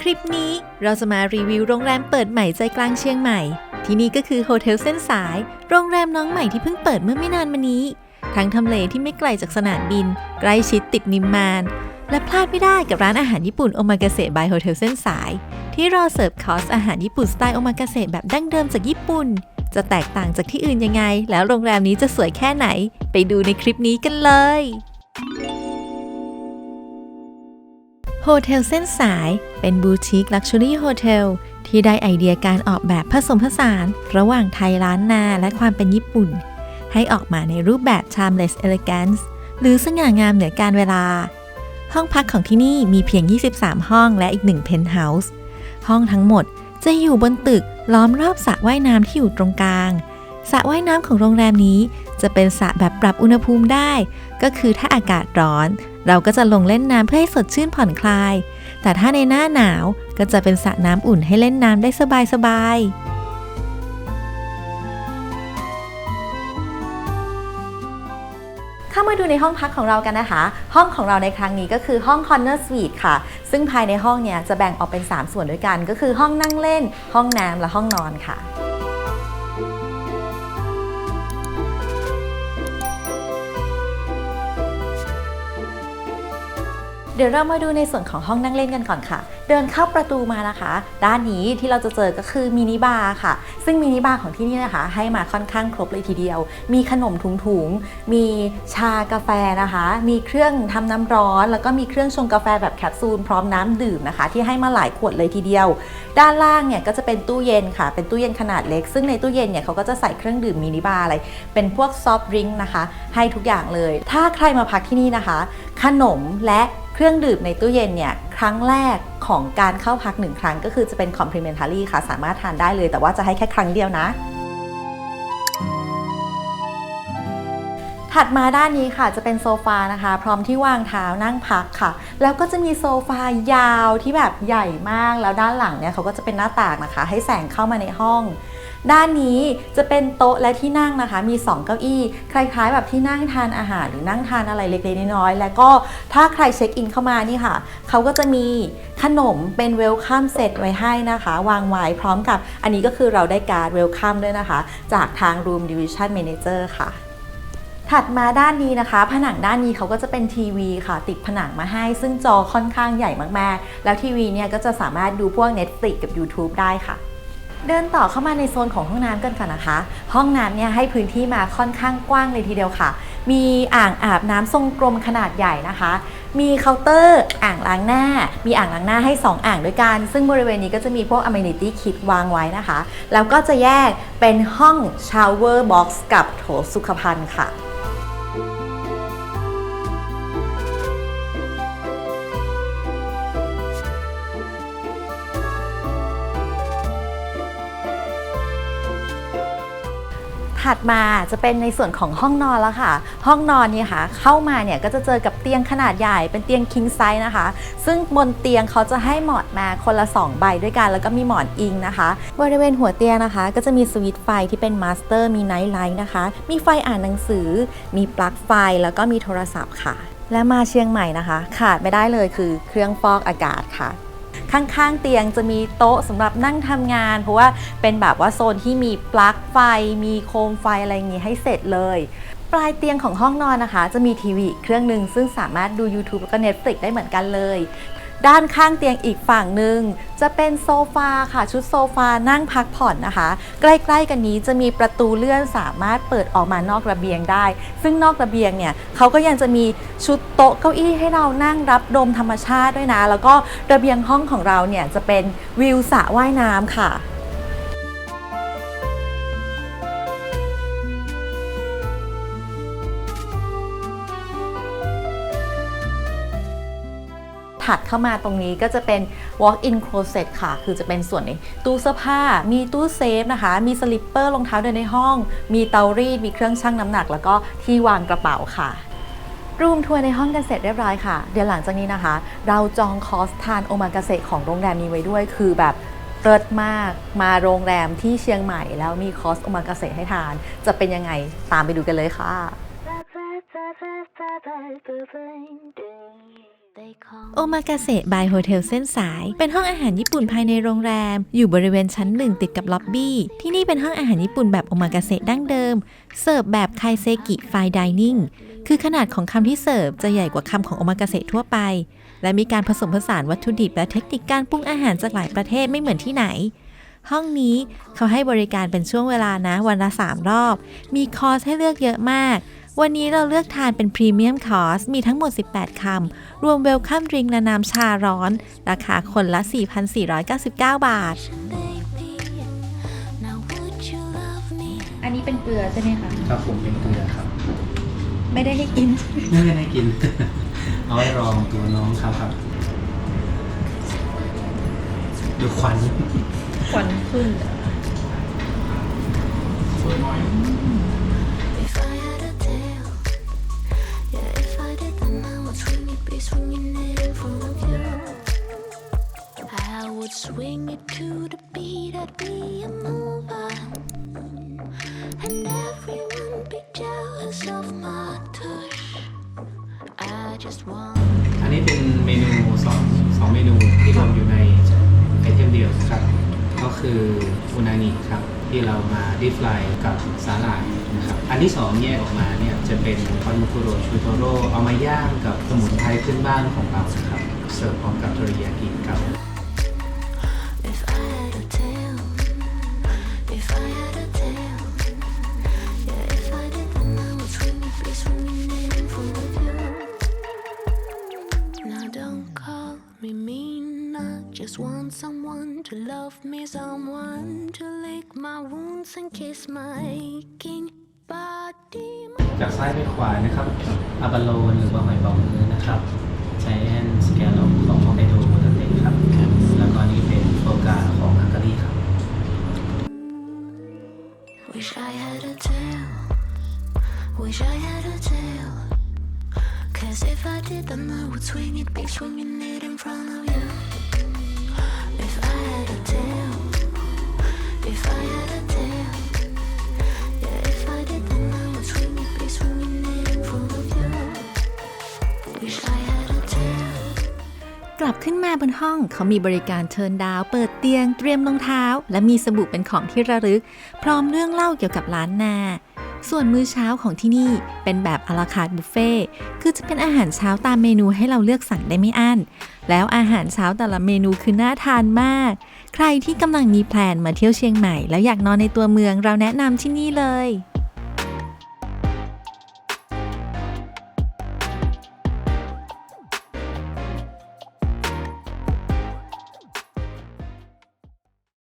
คลิปนี้เราจะมารีวิวโรงแรมเปิดใหม่ใจกลางเชียงใหม่ ที่นี่ก็คือโฮเทลเส้นสาย โรงแรมน้องใหม่ที่เพิ่งเปิดเมื่อไม่นานมานี้ ทั้งทำเลที่ไม่ไกลจากสนามบิน ใกล้ชิดติดนิมมาน และพลาดไม่ได้กับร้านอาหารญี่ปุ่นโอมากาเสะบายโฮเทลเส้นสาย ที่รอเสิร์ฟคอร์สอาหารญี่ปุ่นสไตล์โอมากาเสะแบบดั้งเดิมจากญี่ปุ่น จะแตกต่างจากที่อื่นยังไง แล้วโรงแรมนี้จะสวยแค่ไหน ไปดูในคลิปนี้กันเลย โฮเทลเส้นสายเป็นบูติกลักชัวรี่โฮเทลที่ได้ไอเดียการออกแบบผสมผสาน ระหว่างไทยล้านนาและความเป็นญี่ปุ่น ให้ออกมาในรูปแบบ timeless elegance หรือสง่างามเหนือการเวลา ห้องพักของที่นี่มีเพียง 23 ห้องและอีกหนึ่งเพนท์เฮาส์ห้องทั้งหมดจะอยู่บนตึกล้อมรอบสระว่ายน้ำที่อยู่ตรงกลางสระว่ายน้ำของโรงแรมนี้จะเป็นสระแบบปรับอุณหภูมิได้ ก็คือถ้าอากาศร้อน เราก็จะลงเล่นน้ำเพื่อให้สดชื่นผ่อนคลาย แต่ถ้าในหน้าหนาวก็จะเป็นสระน้ำอุ่นให้เล่นน้ำได้สบายๆเข้ามาดูในห้องพักของเรากันนะคะ ห้องของเราในครั้งนี้ก็คือห้อง Corner Suite ค่ะ ซึ่งภายในห้องเนี่ยจะแบ่งออกเป็น 3 ส่วนด้วยกัน ก็คือห้องนั่งเล่น ห้องน้ำและห้องนอนค่ะ เดี๋ยวเรามาดูในส่วนของห้องนั่งเล่นกันก่อนค่ะ เดินเข้าประตูมานะคะ ด้านนี้ที่เราจะเจอก็คือมินิบาร์ค่ะ ซึ่งมินิบาร์ของที่นี่นะคะ ให้มาค่อนข้างครบเลยทีเดียว มีขนมถุงๆ มีชากาแฟนะคะ มีเครื่องทำน้ำร้อน แล้วก็มีเครื่องชงกาแฟแบบแคปซูลพร้อมน้ำดื่มนะคะ ที่ให้มาหลายขวดเลยทีเดียว ด้านล่างเนี่ยก็จะเป็นตู้เย็นค่ะ เป็นตู้เย็นขนาดเล็ก ซึ่งในตู้เย็นเนี่ยเขาก็จะใส่เครื่องดื่มมินิบาร์อะไร เป็นพวกซอฟต์ดริงก์นะคะ ให้ทุกอย่างเลย ถ้าใครมาพักที่นี่นะคะ ขนมและ เครื่องดื่มในตู้เย็นเนี่ยครั้งแรกของการเข้าพักหนึ่งครั้งก็คือจะเป็น complimentary ค่ะ สามารถทานได้เลย แต่ว่าจะให้แค่ครั้งเดียวนะ ถัดมาด้านนี้ค่ะจะเป็นโซฟานะคะ พร้อมที่วางเท้านั่งพักค่ะ แล้วก็จะมีโซฟายาวที่แบบใหญ่มากแล้วด้านหลังเนี่ยเขาก็จะเป็นหน้าต่างนะคะ ให้แสงเข้ามาในห้องด้านนี้จะเป็นโต๊ะและที่นั่งนะคะ มี 2 เก้าอี้ คล้ายๆ แบบที่นั่งทานอาหารหรือนั่งทานอะไรเล็กๆน้อยๆ แล้วก็ถ้าใครเช็คอินเข้ามานี่ค่ะ เขาก็จะมีขนมเป็นเวลคัมเซตไว้ให้นะคะ วางไว้พร้อมกับอันนี้ก็คือเราได้การ์ดเวลคัมด้วยนะคะ จากทาง Room Division Manager ค่ะ ถัดมาด้านนี้นะคะ ผนังด้านนี้เขาก็จะเป็นทีวีค่ะ ติดผนังมาให้ ซึ่งจอค่อนข้างใหญ่มากๆ แล้วทีวีเนี่ยก็จะสามารถดูพวก Netflix กับ YouTube ได้ค่ะ เดินต่อเข้ามาในโซนของห้องน้ำกันก่อนนะคะ ห้องน้ำเนี่ยให้พื้นที่มาค่อนข้างกว้างเลยทีเดียวค่ะ มีอ่างอาบน้ำทรงกลมขนาดใหญ่นะคะ มีเคาน์เตอร์อ่างล้างหน้า มีอ่างล้างหน้าให้ 2 อ่างด้วยกัน ซึ่งบริเวณนี้ก็จะมีพวก amenity kit วางไว้นะคะ แล้วก็จะแยกเป็นห้อง shower box กับโถสุขภัณฑ์ค่ะ ถัดมาจะเป็นในส่วนของห้องนอนแล้วค่ะ ห้องนอนเนี่ยค่ะ เข้ามาเนี่ยก็จะเจอกับเตียงขนาดใหญ่เป็นเตียง king size นะคะ ซึ่งบนเตียงเขาจะให้หมอนมาคนละ 2 ใบด้วยกัน แล้วก็มีหมอนอิงนะคะ บริเวณหัวเตียงนะคะ ก็จะมีสวิตช์ไฟที่เป็นมาสเตอร์มีไนท์ไลท์นะคะ มีไฟอ่านหนังสือ มีปลั๊กไฟแล้วก็มีโทรศัพท์ค่ะ และมาเชียงใหม่นะคะ ขาดไม่ได้เลยคือเครื่องฟอกอากาศค่ะ ข้างๆเตียงจะมีโต๊ะสำหรับนั่งทำงาน เพราะว่าเป็นแบบว่าโซนที่มีปลั๊กไฟ มีโคมไฟอะไรอย่างนี้ให้เสร็จเลย ปลายเตียงของห้องนอนนะคะ จะมีทีวีเครื่องหนึ่งซึ่งสามารถดู YouTube แล้วก็ Netflix ได้เหมือนกันเลย ด้านข้างเตียงอีกฝั่งหนึ่งจะเป็นโซฟาค่ะชุดโซฟานั่งพักผ่อนนะคะ ใกล้ๆกันนี้จะมีประตูเลื่อนสามารถเปิดออกมานอกระเบียงได้ ซึ่งนอกระเบียงเนี่ยเขาก็ยังจะมีชุดโต๊ะเก้าอี้ให้เรานั่งรับดมธรรมชาติด้วยนะ แล้วก็ระเบียงห้องของเราเนี่ยจะเป็นวิวสระว่ายน้ำค่ะ ถัดเข้ามาตรงนี้ก็จะเป็น walk-in closet ค่ะ คือจะเป็นส่วนในตู้เสื้อผ้า มีตู้เซฟนะคะ มีสลิปเปอร์รองเท้าเดินในห้อง มีเตารีด มีเครื่องชั่งน้ำหนัก แล้วก็ที่วางกระเป๋าค่ะรูมทัวร์ในห้องกันเสร็จเรียบร้อยค่ะ เดี๋ยวหลังจากนี้นะคะ เราจองคอสทานโอมากาเสะของโรงแรมนี้ไว้ด้วย คือแบบเลิศมากมาโรงแรมที่เชียงใหม่แล้วมีคอสโอมากาเสะให้ทาน จะเป็นยังไงตามไปดูกันเลยค่ะ โอมากาเสะบายโฮเทลเส้นสาย เป็นห้องอาหารญี่ปุ่นภายในโรงแรม อยู่บริเวณชั้นหนึ่งติดกับล็อบบี้ ที่นี่เป็นห้องอาหารญี่ปุ่นแบบโอมากาเสะดั้งเดิม เสิร์ฟแบบไคเซกิไฟดิเนิ่งคือขนาดของคำที่เสิร์ฟจะใหญ่กว่าคำของโอมากาเสะทั่วไป และมีการผสมผสานวัตถุดิบและเทคนิคการปรุงอาหารจากหลายประเทศไม่เหมือนที่ไหน ห้องนี้เขาให้บริการเป็นช่วงเวลานะวันละ 3 รอบ มีคอร์สให้เลือกเยอะมาก วันนี้เราเลือกทานเป็นพรีเมียมคอร์สมีทั้งหมด 18 คำ รวมเวลคัมดริงและน้ำชาร้อน ราคาคนละ 4,499 บาท อันนี้เป็นเกลือใช่ไหมคะ ครับผมเป็นเกลือครับ ไม่ได้ให้กิน ไม่ได้ให้กิน เอาไว้รองตัวน้องครับครับดูควันควันขึ้น swing it, be swinging it in front of you. I would swing it to the beat, I'd be a mover. And everyone be jealous of my touch. I just want. อันนี้เป็นเมนูสองสองเมนูที่รวมอยู่ในไอเทมเดียวครับ ก็ คืออุนางิครับที่เรามาดิฟไลกับสาหร่ายนะครับอันที่สองแยกออกมาเนี่ยจะเป็นคอนมุคุโรชูโทโร่เอามาย่างกับสมุนไพรขึ้นบ้านของเรานะครับเสิร์ฟพร้อมกับโทริยากิครับ to love me, someone to lick my wounds and kiss my aching body. จากซ้ายไปขวานะครับอาบาโลนหรือว่าหอยเป๋ามือนะครับใช้แอนสแกลลของฮอกไกโดโมเตเตครับ แล้วก็นี่เป็นโฟกาของฮังการีครับ Wish I had a tail. Wish I had a tail. Cause if I did, then I would swing it, be swinging it in front of you. ลับขึ้นมาบนห้อง เขามีบริการเชิญดาว เปิดเตียง เตรียมรองเท้า และมีสบู่เป็นของที่ระลึก พร้อมเรื่องเล่าเกี่ยวกับร้านนา ส่วนมื้อเช้าของที่นี่เป็นแบบอาราคาร์บุฟเฟ่คือจะเป็นอาหารเช้าตามเมนูให้เราเลือกสั่งได้ไม่อั้น แล้วอาหารเช้าแต่ละเมนูคือน่าทานมาก ใครที่กำลังมีแพลนมาเที่ยวเชียงใหม่ แล้วอยากนอนในตัวเมืองเราแนะนำที่นี่เลย